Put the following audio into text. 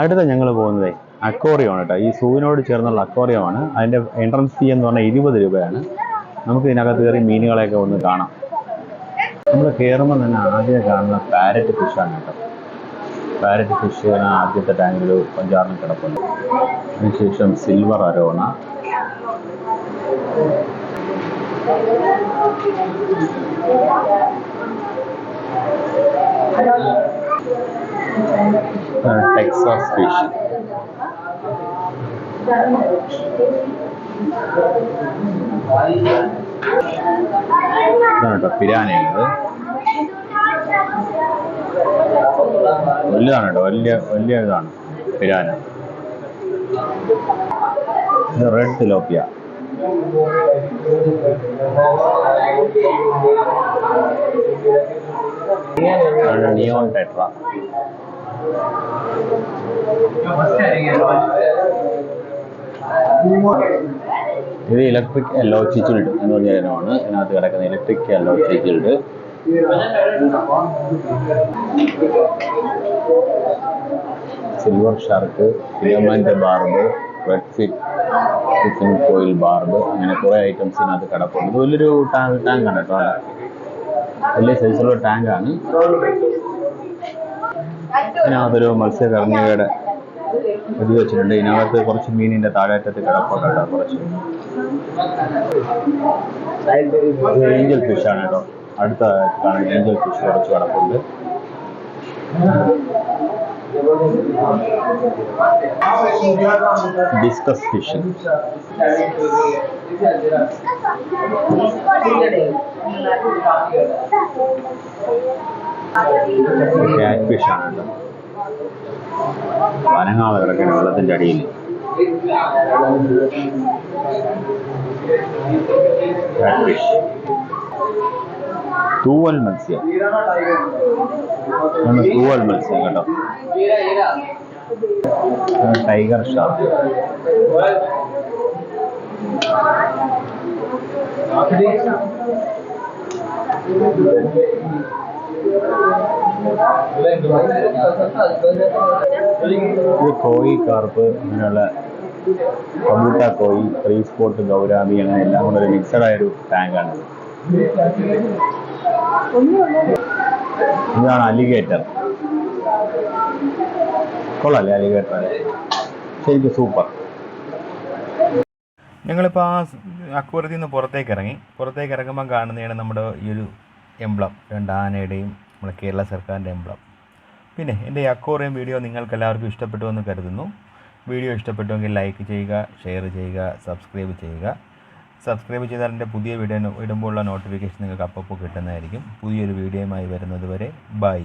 അടുത്ത ഞങ്ങൾ പോകുന്നത് അക്വോറിയമാണ് കേട്ടോ. ഈ സൂവിനോട് ചേർന്നുള്ള അക്വോറിയമാണ്. അതിന്റെ എൻട്രൻസ് ഫീ എന്ന് പറഞ്ഞാൽ ഇരുപത് രൂപയാണ്. നമുക്ക് ഇതിനകത്ത് കയറി മീനുകളെയൊക്കെ ഒന്ന് കാണാം. നമ്മൾ കയറുമ്പോൾ തന്നെ ആദ്യം കാണുന്ന പാരറ്റ് ഫിഷാണ് കേട്ടോ. പാരറ്റ് ഫിഷ് ആദ്യത്തെ ടാങ്കിൽ പഞ്ചാറിന് കിടപ്പുണ്ട്. അതിനുശേഷം സിൽവർ അരോണ. Texas fish. ഇതാണ് കേട്ടോ പിരാനയുള്ളത് കേട്ടോ വലിയ വലിയ ഇതാണ് പിരാന. ഇത് റെഡ് തിലോപ്പിയ നിയോൺ ടെട്ര ഇത് ഇലക്ട്രിക് എല്ലോ ചിച്ചിൽഡ് എന്ന് പറഞ്ഞ ഇനമാണ്. ഇതിനകത്ത് കിടക്കുന്ന electric yellow cichlid silver shark filament barb red fit ഫിഷിംഗ് കോയിൽ ബാർബ് അങ്ങനെ കുറേ ഐറ്റംസ് ഇതിനകത്ത് കിടപ്പുണ്ട്. ഇത് വലിയൊരു ടാങ്ക് ആണ് കേട്ടോ. വലിയ സൈസുള്ള ടാങ്കാണ് ഇതിനകത്തൊരു മത്സ്യകർമ്മിയുടെ ഇത് വെച്ചിട്ടുണ്ട്. ഇതിനകത്ത് കുറച്ച് മീനിന്റെ താഴേറ്റത്ത് കിടപ്പുണ്ട് കുറച്ച്. ഏഞ്ചൽ ഫിഷ് ആണ് കേട്ടോ. അടുത്ത ഏഞ്ചൽ ഫിഷ് കുറച്ച് കിടപ്പുണ്ട്. ഡിസ്കസ് ഫിഷ് വനങ്ങാളെ കിടക്കണം വെള്ളത്തിന്റെ അടിയിൽ. ക്യാറ്റ് ഫിഷ് തൂവൽ മത്സ്യം. തൂവൽ മത്സ്യം കേട്ടോ. ടൈഗർ ഷാർക്ക് കോഴി കാർപ്പ് അങ്ങനെയുള്ള കബൂട്ട കോയി ത്രീ സ്പോട്ട് ഗൗരാമി അങ്ങനെ എല്ലാം കൂടെ ഒരു മിക്സഡ് ആയൊരു ടാങ്കാണ്. ഇതാണ് അലിഗേറ്റർ കൊള്ളാല്ലേ അലിഗേറ്റർ ശരിക്കും സൂപ്പർ ഞങ്ങളിപ്പോൾ ആ അക്വറത്തിൽ നിന്ന് പുറത്തേക്ക് ഇറങ്ങി പുറത്തേക്ക് ഇറങ്ങുമ്പോൾ കാണുന്നതാണ് നമ്മുടെ ഈ ഒരു എംബ്ലം രണ്ട് ആനയുടെയും നമ്മുടെ കേരള സർക്കാരിന്റെ എംബ്ലം പിന്നെ എന്റെ ഈ അക്വോറിയം വീഡിയോ നിങ്ങൾക്ക് എല്ലാവർക്കും ഇഷ്ടപ്പെട്ടു എന്ന് കരുതുന്നു. വീഡിയോ ഇഷ്ടപ്പെട്ടുവെങ്കിൽ ലൈക്ക് ചെയ്യുക ഷെയർ ചെയ്യുക സബ്സ്ക്രൈബ് ചെയ്യുക. സബ്സ്ക്രൈബ് ചെയ്താൽ എന്റെ പുതിയ വീഡിയോ ഇടുമ്പോഴുള്ള നോട്ടിഫിക്കേഷൻ നിങ്ങൾക്ക് അപ്പോൾ കിട്ടുന്നതായിരിക്കും. പുതിയൊരു വീഡിയോയുമായി വരുന്നത് വരെ ബൈ.